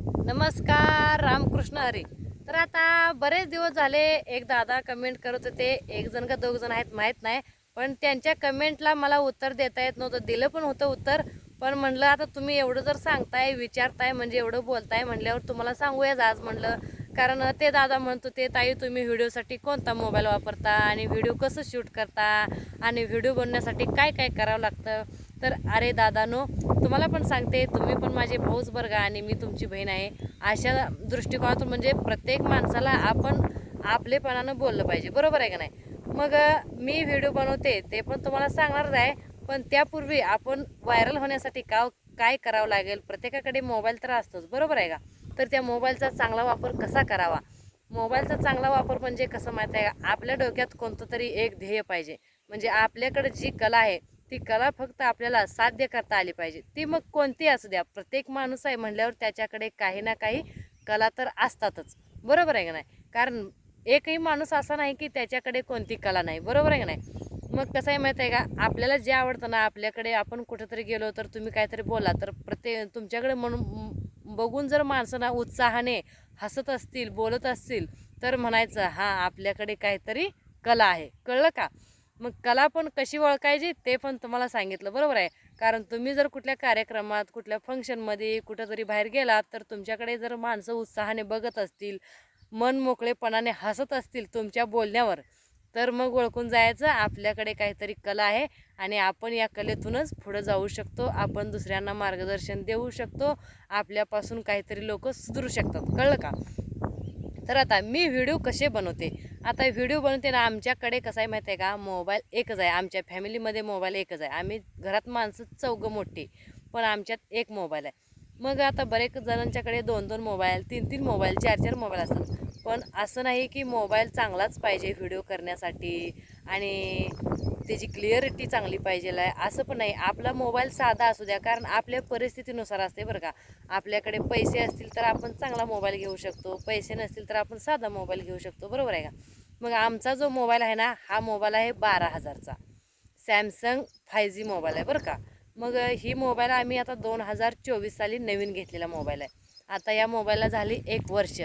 नमस्कार रामकृष्ण हरी. तर आता बरेच दिवस झाले एक दादा कमेंट करत होते. एक जण का दोघ जण आहेत माहीत नाही. पण त्यांच्या कमेंटला मला उत्तर देता येत नव्हतं. दिलं पण होतं उत्तर. पण म्हणलं आता तुम्ही एवढं जर सांगताय विचारताय म्हणजे एवढं बोलताय म्हणल्यावर तुम्हाला सांगूयाच आज म्हणलं. कारण ते दादा म्हणत होते ताई तुम्ही व्हिडिओसाठी कोणता मोबाईल वापरता आणि व्हिडिओ कसं शूट करता आणि व्हिडिओ बनवण्यासाठी काय काय करावं लागतं? तर अरे दादानो तुम्हाला पण सांगते तुम्ही पण माझे भाऊच बरं आणि मी तुमची बहीण आहे. अशा दृष्टिकोनातून म्हणजे प्रत्येक माणसाला आपण आपलेपणानं बोललं पाहिजे बरोबर आहे का नाही? मग मी व्हिडिओ बनवते ते पण तुम्हाला सांगणारच आहे पण त्यापूर्वी आपण व्हायरल होण्यासाठी का काय करावं लागेल? प्रत्येकाकडे मोबाईल तर असतोच बरोबर आहे का? तर त्या मोबाईलचा चांगला वापर कसा करावा? मोबाईलचा चांगला वापर म्हणजे कसं माहीत आहे का? आपल्या डोक्यात कोणतं तरी एक ध्येय पाहिजे. म्हणजे आपल्याकडे जी कला आहे ती कला फक्त आपल्याला साध्य करता आली पाहिजे. ती मग कोणती असू द्या. प्रत्येक माणूस आहे म्हणल्यावर त्याच्याकडे काही ना काही कला तर असतातच. बरोबर आहे का नाही? कारण एकही माणूस असा नाही की त्याच्याकडे कोणती कला नाही. बरोबर आहे का नाही? मग कसं आहे माहीत आहे का? आपल्याला जे आवडतं ना आपल्याकडे आपण कुठेतरी गेलो तर तुम्ही काहीतरी बोला. तर प्रत्येक तुमच्याकडे म्हणून बघून जर माणसांना उत्साहाने हसत असतील बोलत असतील तर म्हणायचं हां आपल्याकडे काहीतरी कला आहे. कळलं का? मग कला पण कशी ओळखायची ते पण तुम्हाला सांगितलं. बरोबर आहे. कारण तुम्ही जर कुठल्या कार्यक्रमात कुठल्या फंक्शनमध्ये कुठंतरी बाहेर गेलात तर तुमच्याकडे जर माणसं उत्साहाने बघत असतील मन मोकळेपणाने हसत असतील तुमच्या बोलण्यावर तर मग ओळखून जायचं. आपल्याकडे काहीतरी कला आहे आणि आपण या कलेतूनच पुढं जाऊ शकतो. आपण दुसऱ्यांना मार्गदर्शन देऊ शकतो. आपल्यापासून काहीतरी लोक सुधरू शकतात. कळलं का? तर आता मी व्हिडिओ कसे बनवते? आता व्हिडिओ बनवते ना आमच्याकडे कसं आहे माहिती आहे का? मोबाईल एकच आहे. आमच्या फॅमिलीमध्ये मोबाईल एकच आहे. आम्ही घरात माणसं चौघं मोठी पण आमच्यात एक मोबाईल आहे. मग आता बरेच जणांच्याकडे दोन दोन मोबाईल तीन तीन मोबाईल चार चार मोबाईल असतात. पण असं नाही की मोबाईल चांगलाच पाहिजे व्हिडिओ करण्यासाठी. आणि त्याची क्लिअरिटी चांगली पाहिजे आहे असं पण नाही आपला मोबाईल साधा असू द्या कारण आपल्या परिस्थितीनुसार असते बरं का. आपल्याकडे पैसे असतील तर आपण चांगला मोबाईल घेऊ शकतो. पैसे नसतील तर आपण साधा मोबाईल घेऊ शकतो. बरोबर आहे का? मग आमचा जो मोबाईल आहे ना हा मोबाईल आहे बारा हजारचा. सॅमसंग फाय जी मोबाईल आहे बरं का. मग ही मोबाईल आम्ही आता दोन हजार चोवीस साली नवीन घेतलेला मोबाईल आहे. आता या मोबाईलला झाली एक वर्ष.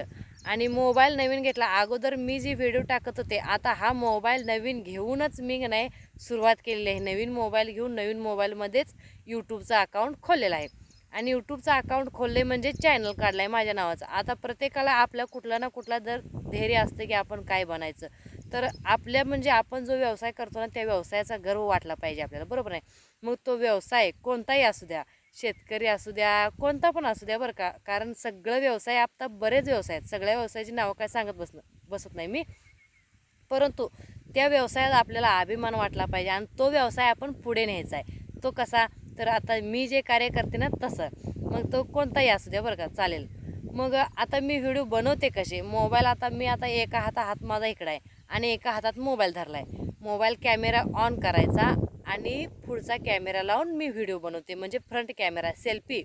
आणि मोबाईल नवीन घेतला. अगोदर मी जी व्हिडिओ टाकत होते आता हा मोबाईल नवीन घेऊनच मी नाही सुरुवात केलेली आहे. नवीन मोबाईल घेऊन नवीन मोबाईलमध्येच यूट्यूबचा अकाउंट खोललेला आहे. आणि यूट्यूबचा अकाउंट खोलले म्हणजे चॅनल काढला आहे माझ्या नावाचं. आता प्रत्येकाला आपल्या कुठला ना कुठला जर धैर्य असतं की आपण काय बनायचं तर आपल्या म्हणजे आपण जो व्यवसाय करतो ना त्या व्यवसायाचा गर्व वाटला पाहिजे आपल्याला. बरोबर आहे? मग तो व्यवसाय कोणताही असू द्या शेतकरी असू द्या कोणता पण असू द्या बरं का. कारण सगळं व्यवसाय आता बरेच व्यवसाय आहेत. सगळ्या व्यवसायाची नावं काय सांगत बसणं बसत नाही मी. परंतु त्या व्यवसायात आपल्याला अभिमान वाटला पाहिजे आणि तो व्यवसाय आपण पुढे न्यायचा आहे. तो कसा? तर आता मी जे कार्य करते ना तसं. मग तो कोणताही असू द्या बरं का चालेल. मग आता मी व्हिडिओ बनवते कसे मोबाईल आता मी आता एका हाता हात माझा इकडं आहे आणि एका हातात मोबाईल धरला आहे. मोबाईल कॅमेरा ऑन करायचा आणि पुढचा कॅमेरा लावून मी व्हिडिओ बनवते. म्हणजे फ्रंट कॅमेरा सेल्फी.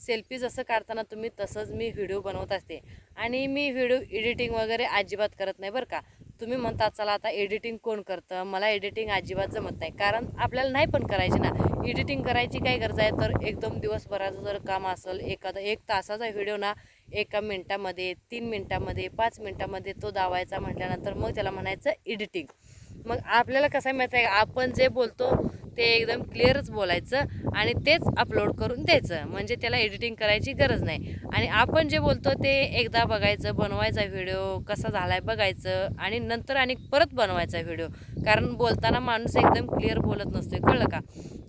सेल्फी जसं काढताना तुम्ही तसंच मी व्हिडिओ बनवत असते. आणि मी व्हिडिओ एडिटिंग वगैरे अजिबात करत नाही बरं का. तुम्ही म्हणता चला आता एडिटिंग कोण करतं? मला एडिटिंग अजिबात जमत नाही. कारण आपल्याला नाही पण करायची ना. एडिटिंग करायची काय गरज आहे? तर एकदम दिवसभराचं जर काम असेल एखादा एक तासाचा व्हिडिओ ना एका मिनटामध्ये तीन मिनटामध्ये पाच मिनटामध्ये तो दावायचा म्हटल्यानंतर मग त्याला म्हणायचं एडिटिंग. मग आपल्याला कसं आहे माहिती आहे आपण जे बोलतो ते एकदम क्लिअरच बोलायचं आणि तेच अपलोड करून द्यायचं. म्हणजे त्याला एडिटिंग करायची गरज नाही. आणि आपण जे बोलतो ते एकदा बघायचं बनवायचा व्हिडिओ कसा झाला आहे बघायचं आणि नंतर आणि परत बनवायचा व्हिडिओ कारण बोलताना माणूस एकदम क्लिअर बोलत नसतो कळलं का?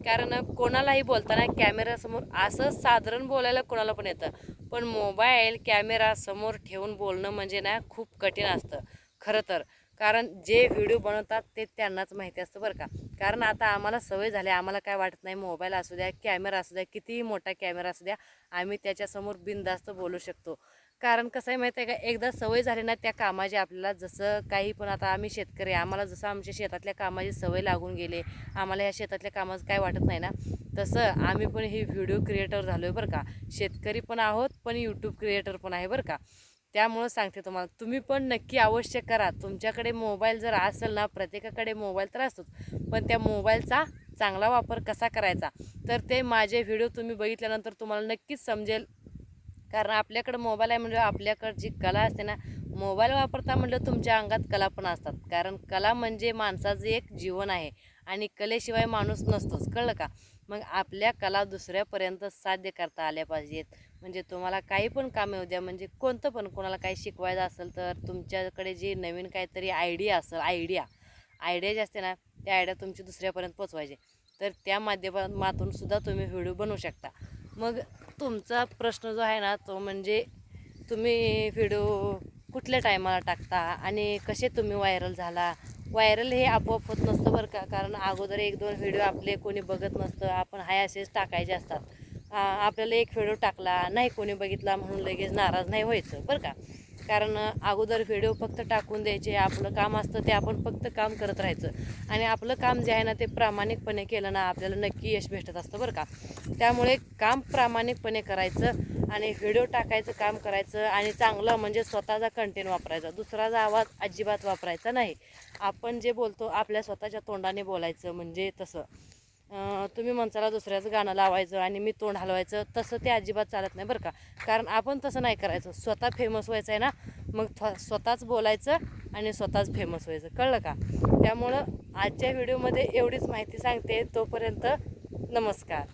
कारण कोणालाही बोलताना कॅमेऱ्यासमोर असं साधारण बोलायला कोणाला पण येतं. पण मोबाईल कॅमेरासमोर ठेवून बोलणं म्हणजे ना खूप कठीण असतं. खरं तर. कारण जे व्हिडिओ बनवतात ते त्यांनाच माहिती असतं बरं का. कारण आता आम्हाला सवय झाली आम्हाला काय वाटत नाही मोबाईल असू द्या कॅमेरा असू द्या कितीही मोठा कॅमेरा असू द्या आम्ही त्याच्यासमोर बिनधास्त बोलू शकतो. कारण कसं आहे माहिती आहे का एकदा सवय झाली ना त्या कामाची आपल्याला जसं काही पण आता आम्ही शेतकरी आम्हाला जसं आमच्या शेतातल्या कामाची सवय लागून गेले आम्हाला ह्या शेतातल्या कामाचं काय वाटत नाही ना तसं आम्ही पण हे व्हिडिओ क्रिएटर झालो आहे बरं का. शेतकरी पण आहोत पण यूट्यूब क्रिएटर पण आहे बरं का. त्यामुळं सांगते तुम्हाला. तुम्ही पण नक्की अवश्य करा. तुमच्याकडे मोबाईल जर असेल ना प्रत्येकाकडे मोबाईल तर असतोच. पण त्या मोबाईलचा चांगला वापर कसा करायचा? तर ते माझे व्हिडिओ तुम्ही बघितल्यानंतर तुम्हाला नक्कीच समजेल. कारण आपल्याकडं मोबाईल आहे म्हणजे आपल्याकडं जी कला असते ना मोबाईल वापरता म्हटलं तुमच्या अंगात कला पण असतात. कारण कला म्हणजे माणसाचं एक जीवन आहे आणि कलेशिवाय माणूस नसतोच. कळलं का? मग आपल्या कला दुसऱ्यापर्यंत साध्य करता आल्या पाहिजेत. म्हणजे तुम्हाला काही पण कामे येऊ द्या म्हणजे कोणतं पण कोणाला काही शिकवायचं असेल तर तुमच्याकडे जी नवीन काहीतरी आयडिया असेल आयडिया आयडिया जी असते ना त्या आयडिया तुमची दुसऱ्यापर्यंत पोचवायचे. तर त्या माध्यमातून सुद्धा तुम्ही व्हिडिओ बनवू शकता. मग तुमचा प्रश्न जो आहे ना तो म्हणजे तुम्ही व्हिडिओ कुठल्या टायमाला टाकता आणि कसे तुम्ही व्हायरल झाला? व्हायरल हे आपोआप होत नसतं बरं का कारण अगोदर एक दोन व्हिडिओ आपले कोणी बघत नसतं आपण हाय असेच टाकायचे असतात. आपल्याला एक व्हिडिओ टाकला नाही कोणी बघितला म्हणून लगेच नाराज नाही व्हायचं बरं का? कारण अगोदर व्हिडिओ फक्त टाकून द्यायचे आपलं काम असतं ते आपण फक्त काम करत राहायचं. आणि आपलं काम जे आहे ना ते प्रामाणिकपणे केलं ना आपल्याला नक्की यश भेटत असतं बरं का? त्यामुळे काम प्रामाणिकपणे करायचं आणि व्हिडिओ टाकायचं काम करायचं आणि चांगलं म्हणजे स्वतःचा कंटेंट वापरायचा. दुसराचा आवाज अजिबात वापरायचा नाही. आपण जे बोलतो आपल्या स्वतःच्या तोंडाने बोलायचं म्हणजे तसं. तुम्ही मनसाला दुसऱ्याचं गाणं लावायचं आणि मी तोंड हलवायचं तसं ते अजिबात चालत नाही बरं का. कारण आपण तसं नाही करायचं. स्वतः फेमस व्हायचं आहे ना मग थ- स्वतःच बोलायचं आणि स्वतःच फेमस व्हायचं. कळलं का? त्यामुळं आजच्या व्हिडिओमध्ये एवढीच माहिती सांगते. तोपर्यंत नमस्कार.